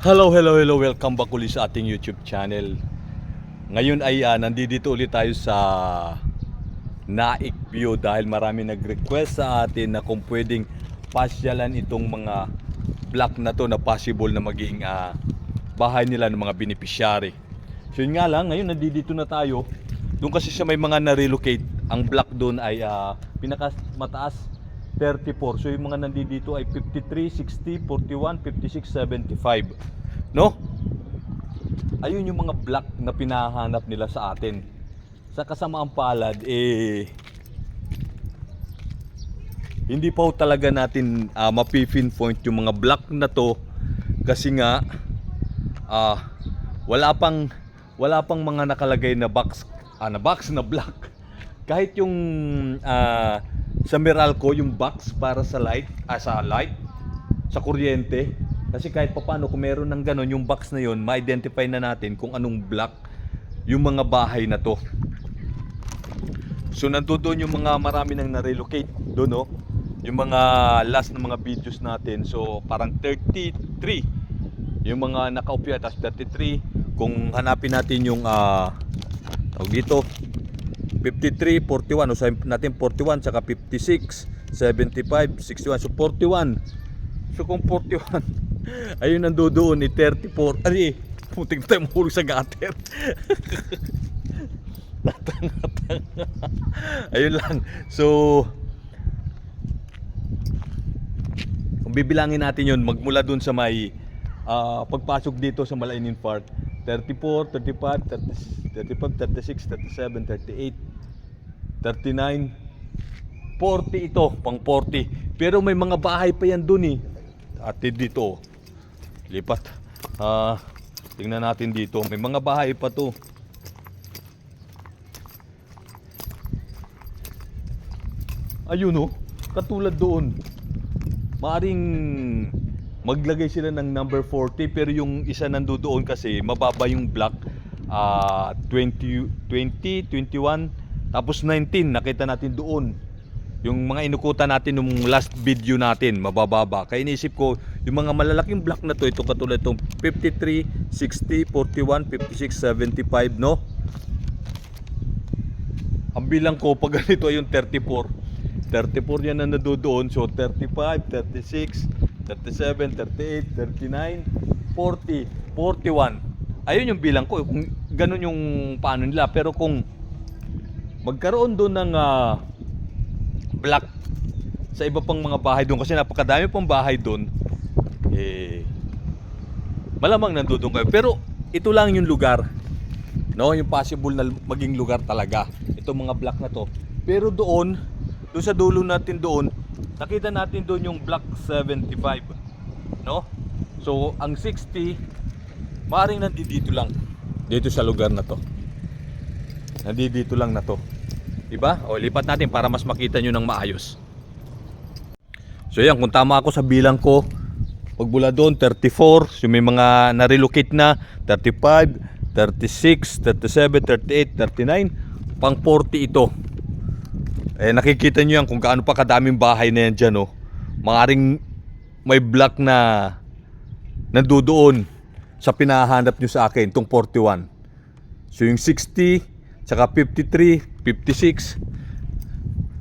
Hello, hello, hello. Welcome back ulit sa ating YouTube channel. Ngayon ay uh, nandito ulit tayo sa Naik View dahil marami nag-request sa atin na kung pwedeng pasyalan itong mga block na to na possible na maging ah, bahay nila ng mga beneficiary. So yun nga lang, ngayon nandito na tayo. Doon kasi sa may mga na-relocate, ang block doon ay ah, pinaka mataas 34. So yung mga nandito ay 53, 60, 41, 56, 75. No? Ayun yung mga block na pinahanap nila sa atin. Sa kasamaang palad, eh, hindi pa talaga natin uh, mapipinpoint yung mga block na to kasi nga ah, wala pang wala pang mga nakalagay na box ah, na box na block kahit yung ah, sa Meralco yung box para sa light ah, sa light sa kuryente. Kasi kahit papaano kung meron ng ganon yung box na yon ma-identify na natin kung anong block yung mga bahay na to. So nandoon yung mga marami nang na-relocate doon no yung mga last na mga videos natin. So parang 33 yung mga naka-upya tapos 33 kung hanapin natin yung ah tawag dito 53, 41 o sabi natin 41 saka 56 75, 61 so 41 so kung 41 ayun nandoon eh 34 ay puting tayo mahulog sa gutter. Tatanga-tanga. ayun lang. So kung bibilangin natin yun magmula dun sa may ah, pagpasok dito sa Malainin Park 34, 35, 30, 35, 36, 37, 38 39 40 ito, pang 40 pero may mga bahay pa yan dun eh. At dito lipat. Ah tingnan natin dito. May mga bahay pa to. Ayun oh. Katulad doon. Maaring maglagay sila ng number 40 pero yung isa nandoon kasi mababa yung block ah 20 20 21 tapos 19 nakita natin doon. Yung mga inukutan natin nung last video natin mabababa. Kaya iniisip ko yung mga malalaking block na to ito katulad itong 53 60 41 56 75 no? Ang bilang ko pag ganito ay yung 34 34 yan na nandoon so 35 36 37 38 39 40 41 ayun yung bilang ko kung ganun yung paano nila. Pero kung magkaroon doon ng ah, block sa iba pang mga bahay doon kasi napakadami pang bahay doon. Eh malamang nandoon kayo. Pero ito lang yung lugar no? Yung possible na maging lugar talaga itong mga block na to. Pero doon doon sa dulo natin doon nakita natin doon yung block 75 no? So ang 60 maaaring nandito lang dito sa lugar na to nandito lang na to Diba? O lipat natin para mas makita nyo ng maayos. So yan, kung tama ako sa bilang ko, pagbula doon, 34. So may mga na-relocate na, 35, 36, 37, 38, 39. Pang 40 ito. Eh nakikita nyo yan kung gaano pa kadaming bahay na yan dyan. Oh. Maaring may block na nandoon sa pinahanap nyo sa akin, itong 41. So yung 60, Tsaka 53, 56.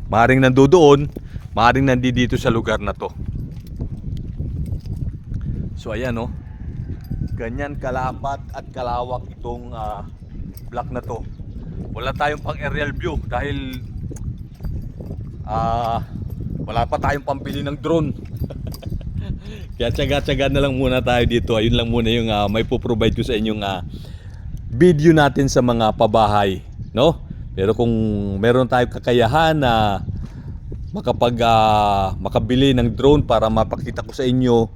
Maring nandoon, maring nandito sa lugar na to. So ayan no. Ganyan kalapat at kalawak itong ah, block na to. Wala tayong pang aerial view dahil ah wala pa tayong pambili ng drone. Kaya tsaga-tsaga na lang muna tayo dito. Ayun lang muna yung ah, may po-provide ko sa inyong ah, video natin sa mga pabahay, no? Pero kung meron tayong kakayahan na makapag ah, makabili ng drone para mapakita ko sa inyo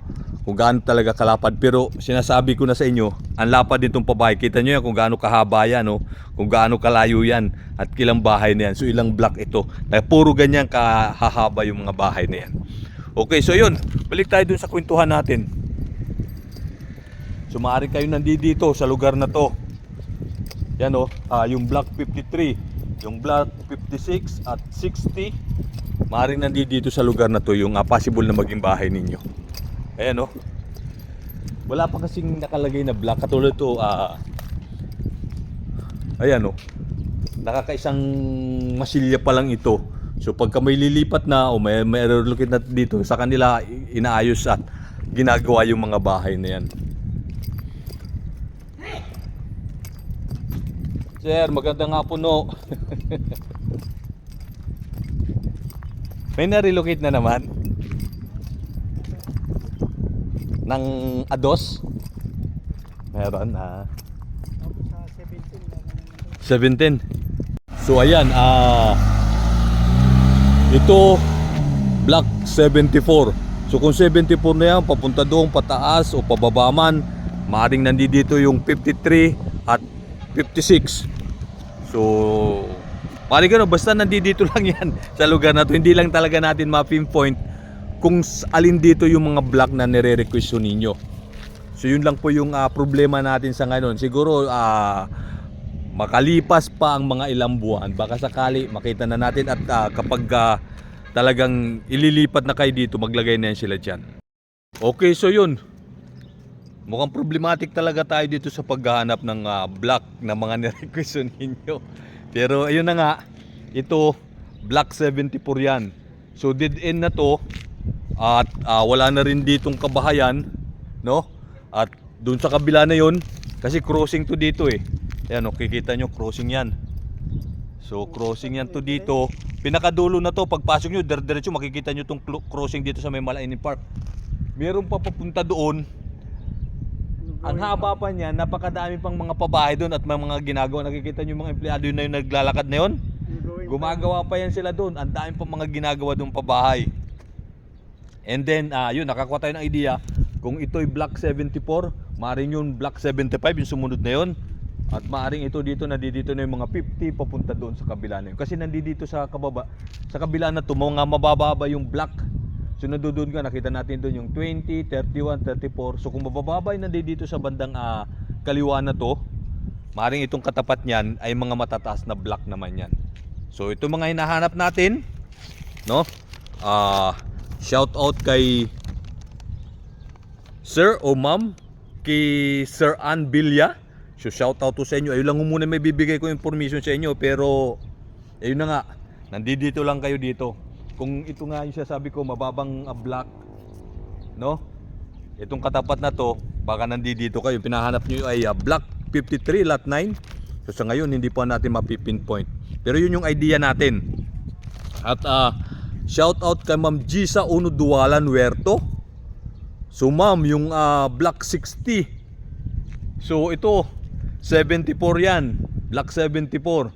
kung gaano talaga kalapad. Pero sinasabi ko na sa inyo ang lapad nitong pabahay. Kita nyo yan kung gaano kahaba yan no? kung gaano kalayo yan at ilang bahay na yan. So ilang block ito. Na puro ganyan kahahaba yung mga bahay na yan. Okay so yun. Balik tayo dun sa kwentuhan natin. So maaari kayo nandito sa lugar na to yan o, ah, yung block 53, yung block 56 at 60, maaaring nandito sa lugar na to yung ah, possible na maging bahay ninyo. Ayan o. Wala pa kasing nakalagay na block. Katulad to, ah... ayan oh. Nakakaisang masilya pa lang ito. So pagka may lilipat na o may, may relocate na dito, sa kanila inaayos at ginagawa yung mga bahay na yan. Sir, magandang hapon no. may na-relocate na naman ng Ados. Meron ah. Sa 17 lang naman. 17. So ayan, ah ito block 74. So kung 74 na yan, papunta doon pataas o pababa man, maaaring nandito yung 53 at 56. So Pari gano, basta nandito lang yan sa lugar na to. Hindi lang talaga natin ma-pinpoint kung alin dito yung mga block na nire-request ninyo. So yun lang po yung ah, problema natin sa ngayon. Siguro ah makalipas pa ang mga ilang buwan, baka sakali makita na natin at ah, kapag ah, talagang ililipat na kayo dito, maglagay na yan sila dyan. Okay, so yun. Mukhang problematic talaga tayo dito sa paghahanap ng ah, block na mga nirequest ninyo. Pero ayun na nga, ito, block 74 yan. So dead end na to at ah, wala na rin ditong kabahayan, no? At doon sa kabila na yon, kasi crossing to dito eh. Ayan, oh, kikita nyo, crossing yan. So, crossing yan to dito. Pinakadulo na to, pagpasok nyo, dire-diretso, makikita nyo tong crossing dito sa may Malainin Park. Meron pa papunta doon. Ang haba pa niyan, napakadami pang mga pabahay doon at may mga ginagawa. Nakikita yung mga empleyado yun na yung naglalakad na yun. Gumagawa pa yan sila doon. Ang dami pang mga ginagawa doon pabahay. And then, ah yun, nakakuha tayo ng idea. Kung ito'y block 74, maaaring yun block 75, yung sumunod na yun. At maaaring ito dito, nandito na yung mga 50 papunta doon sa kabila na yun. Kasi nandito sa kababa, sa kabila na to, mga mabababa yung block. So nandoon ka, nakita natin doon yung 20, 31, 34. So kung mabababa yung nandito sa bandang ah, kaliwa na to, maaaring itong katapat niyan ay mga matataas na block naman yan. So ito mga hinahanap natin, no? Ah, shout out kay Sir o Ma'am, kay Sir Ann Bilya. So shout out to sa inyo. Ayun lang muna may bibigay ko information sa inyo pero ayun na nga, nandito lang kayo dito. Kung ito nga yung sasabi ko mababang ah, block, no? Itong katapat na to, baka nandito kayo. Pinahanap nyo ay ah, block 53 lot 9. So sa ngayon hindi pa natin mapipinpoint. Pero yun yung idea natin. At ah, shout out kay Ma'am Gisa Uno Duwalan Huerto. So ma'am, yung ah, block 60. So ito 74 yan. Block 74.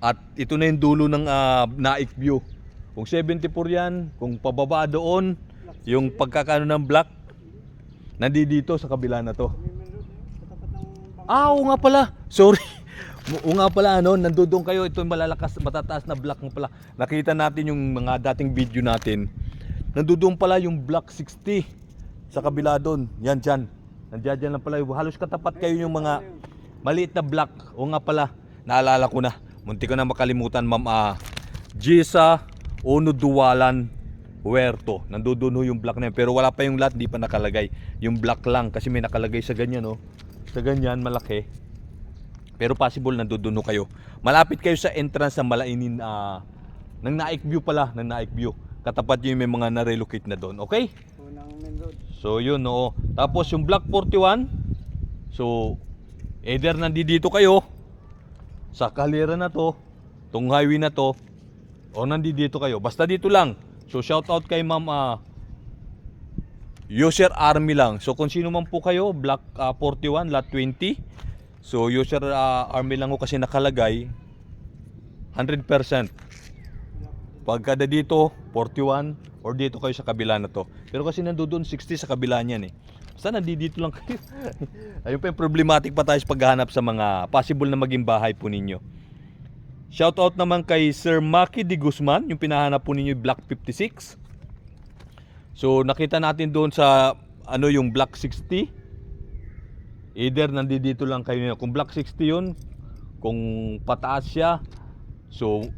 At ito na yung dulo ng ah, Naik View. Kung 74 yan, kung pababa doon, yung pagkakano ng block, nandito sa kabila na to. Ng. Ah, nga pala. Sorry. Oo nga pala, ano, nandoon kayo. Ito yung malalakas, matataas na block nga pala. Nakita natin yung mga dating video natin. Nandoon pala yung block 60 sa kabila doon. Yan, dyan. Nandiyan dyan lang pala. Halos katapat kayo yung mga maliit na block. Oo nga pala. Naalala ko na. Munti ko na makalimutan, ma'am. Ah, Gisa Ono Duwalan Huerto. Nandoon ho yung block na yun. Pero wala pa yung lot, di pa nakalagay. Yung block lang kasi may nakalagay sa ganyan, no? Sa ganyan, malaki. Pero possible nandoon ho kayo. Malapit kayo sa entrance ng Malainin ah ng Naik View pala, ng Naik View. Katapat yung may mga na-relocate na doon, okay? Unang main road. So yun, no. Tapos yung Block 41, so either nandito kayo sa kalera na to, tong highway na to, o nandito kayo. Basta dito lang. So shout out kay Ma'am ah, User Army lang. So kung sino man po kayo, Block ah, 41, Lot 20. So User ah, Army lang ko kasi nakalagay 100%. Pagkada dito, 41 or dito kayo sa kabila na to. Pero kasi nandoon 60 sa kabila niyan eh. Basta nandito lang kayo. Ayun pa yung problematic pa tayo sa paghahanap sa mga possible na maging bahay po ninyo. Shoutout naman kay Sir Maki de Guzman, yung pinahanap po ninyo Block 56. So nakita natin doon sa ano yung Block 60. Either nandito lang kayo kung Block 60 yun, kung pataas siya, so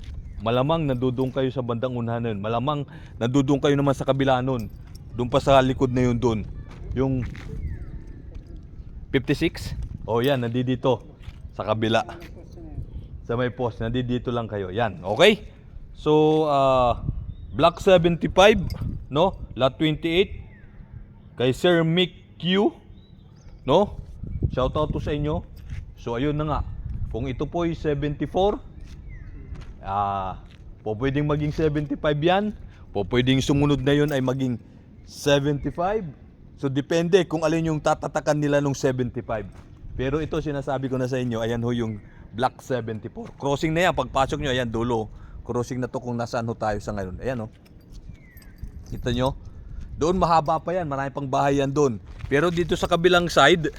malamang nandudong kayo sa bandang unahan nun. Malamang nandudong kayo naman sa kabila nun. Doon pa sa likod na yun doon. Yung 56? Oh, yan, nandito sa kabila. Ano question na yan? Sa may post, nandito lang kayo. Yan, okay? So, ah, Block 75, no? Lot 28. Kay Sir Mick Q, no? Shout out to sa inyo. So, ayun na nga. Kung ito po ay 74, ah, po pwedeng maging 75 yan. Po pwedeng sumunod na yun ay maging 75. So, depende kung alin yung tatatakan nila nung 75. Pero ito, sinasabi ko na sa inyo, ayan ho yung Block 74. Crossing na yan, pagpasok nyo, ayan, dulo. Crossing na to kung nasaan ho tayo sa ngayon. Ayan, oh. Kita nyo? Doon mahaba pa yan, marami pang bahay yan doon. Pero dito sa kabilang side,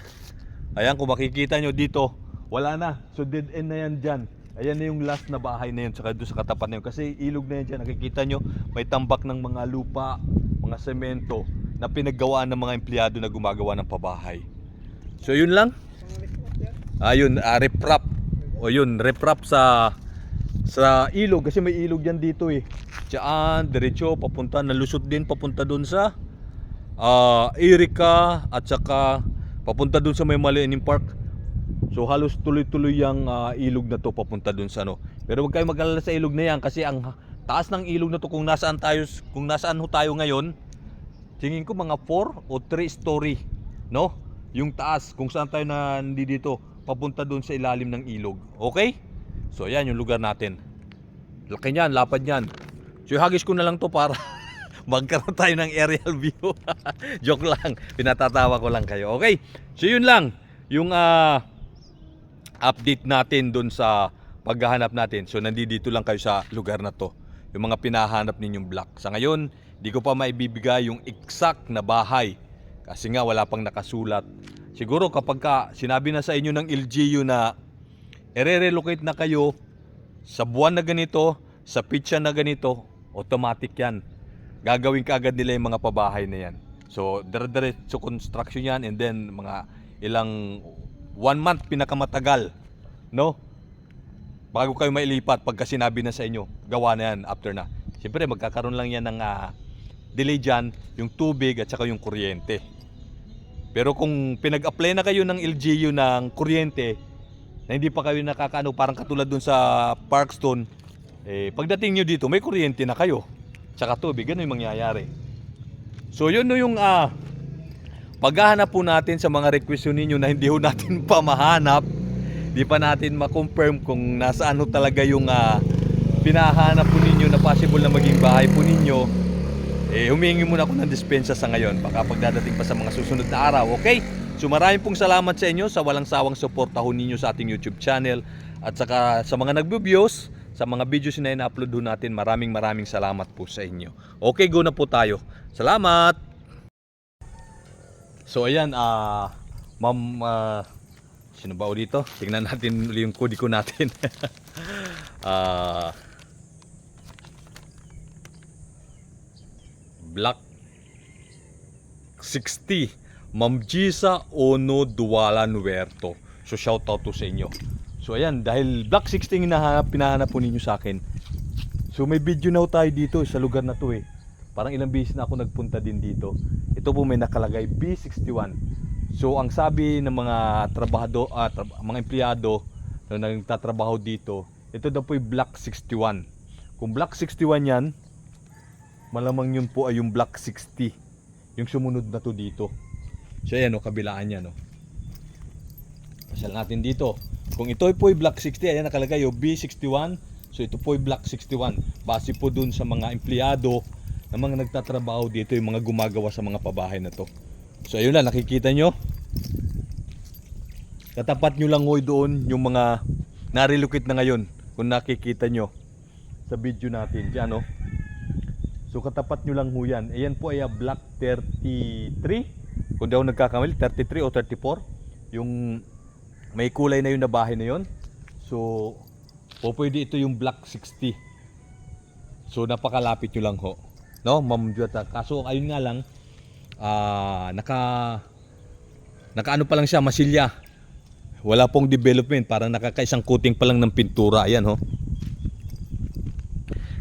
ayan kung makikita nyo dito, wala na. So dead end na yan dyan. Ayan na yung last na bahay na yun, saka doon sa katapat na yun. Kasi ilog na yan dyan, nakikita nyo, may tambak ng mga lupa, mga semento, na pinaggawaan ng mga empleyado na gumagawa ng pabahay. So yun lang. Ayun, uh, reprap. O yun, reprap sa sa ilog kasi may ilog yan dito eh. Diyan, diretso papunta, nalusot din papunta doon sa ah Erika at saka papunta doon sa may Malianing Park. So halos tuloy-tuloy yung ah, ilog na to papunta doon sa ano. Pero huwag kayong mag-alala sa ilog na yan kasi ang taas ng ilog na to kung nasaan tayo kung nasaan ho tayo ngayon, tingin ko mga 4 o 3 story, no? Yung taas kung saan tayo na dito papunta doon sa ilalim ng ilog. Okay? So ayan yung lugar natin. Laki niyan, lapad niyan. So hagis ko na lang to para magkaroon tayo ng aerial view. Joke lang, pinatatawa ko lang kayo. Okay? So yun lang, yung ah, update natin doon sa paghahanap natin. So nandito lang kayo sa lugar na to. Yung mga pinahanap ninyong block. Sa ngayon, di ko pa maibibigay yung exact na bahay. Kasi nga wala pang nakasulat. Siguro kapag ka sinabi na sa inyo ng LGU na ere-relocate na kayo sa buwan na ganito, sa pitsa na ganito, automatic yan. Gagawin ka agad nila yung mga pabahay na yan. So, dire-diretso construction yan and then mga ilang one month pinakamatagal, no? Bago kayo mailipat pagka sinabi na sa inyo, gawa na yan after na. Siyempre, magkakaroon lang yan ng ah, delay dyan, yung tubig at saka yung kuryente. Pero kung pinag-apply na kayo ng LGU ng kuryente, na hindi pa kayo nakakaano, parang katulad dun sa Parkstone, eh, pagdating nyo dito, may kuryente na kayo. Tsaka tubig, ganun yung mangyayari. So yun no yung ah, paghahanap po natin sa mga request ninyo na hindi ho natin pa mahanap, di pa natin ma-confirm kung nasaan ho talaga yung ah, pinahanap po ninyo na possible na maging bahay po ninyo, eh, humingi muna ako ng dispensa sa ngayon. Baka pagdadating pa sa mga susunod na araw, okay? So maraming pong salamat sa inyo sa walang sawang suporta ho ninyo sa ating YouTube channel at saka sa mga nagbo-views, sa mga videos na ina-upload ho natin, maraming maraming salamat po sa inyo. Okay, go na po tayo. Salamat! So ayan, ah, ma'am, ah, sino ba dito? Tingnan natin uli yung kodi ko natin. Ah, Black 60 Ma'am Gisa Ono Duwalan Huerto. So shout out to sa inyo. So ayan, dahil Black 60 yung hinahanap, pinahanap po ninyo sa akin. So may video na tayo dito sa lugar na to eh. Parang ilang beses na ako nagpunta din dito. Ito po may nakalagay B61. So ang sabi ng mga trabahado, ah, tra- mga empleyado na nagtatrabaho dito, ito daw po yung Black 61. Kung Black 61 yan, malamang yun po ay yung Black 60. Yung sumunod na to dito. So ayan o, kabilaan yan o. Pasyal natin dito. Kung ito po ay Black 60, ayan nakalagay o B61. So ito po ay Black 61. Base po dun sa mga empleyado na mga nagtatrabaho dito, yung mga gumagawa sa mga pabahay na to. So ayun lang, nakikita nyo. Katapat nyo lang ho doon yung mga narelocate na ngayon. Kung nakikita nyo sa video natin. Diyan o. So katapat nyo lang ho yan. Ayan po ay Black 33. Kung ako nagkakamali, 33 o 34. Yung may kulay na yun na na yun. So, po pwede ito yung Black 60. So napakalapit nyo lang ho. No, Ma'am Jota. Kaso ayun nga lang, ah naka nakaano pa lang siya, masilya. Wala pong development, parang nakakaisang coating pa lang ng pintura. Ayan ho.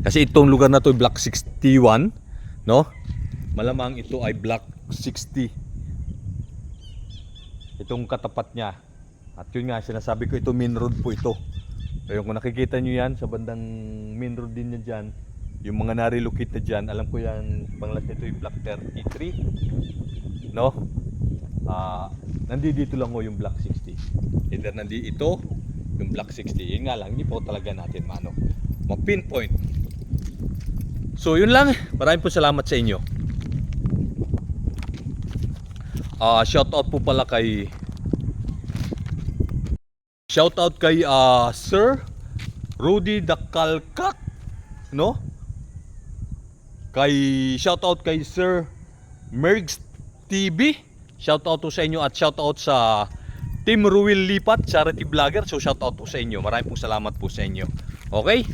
Kasi itong lugar na to ay Block 61, no? Malamang ito ay Block 60. itong katapat niya. At yun nga, sinasabi ko ito main road po ito. Ayun, kung nakikita nyo yan, sa bandang main road din yan dyan, yung mga narilocate na dyan, alam ko yan, panglas nito yung Block 33. No? Ah, nandito lang ho yung Block 60. Either nandi ito, yung Block 60. Yun nga lang, hindi po talaga natin mano. Ma-pinpoint. So, yun lang. Maraming po salamat sa inyo. Ah, shout out po pala kay Shout out kay ah, Sir Rudy Dakalkak, no? Kay shout out kay Sir Mergs TV. Shout out po sa inyo at shout out sa Team Ruel Lipat, charity vlogger. So shout out po sa inyo. Maraming po salamat po sa inyo. Okay?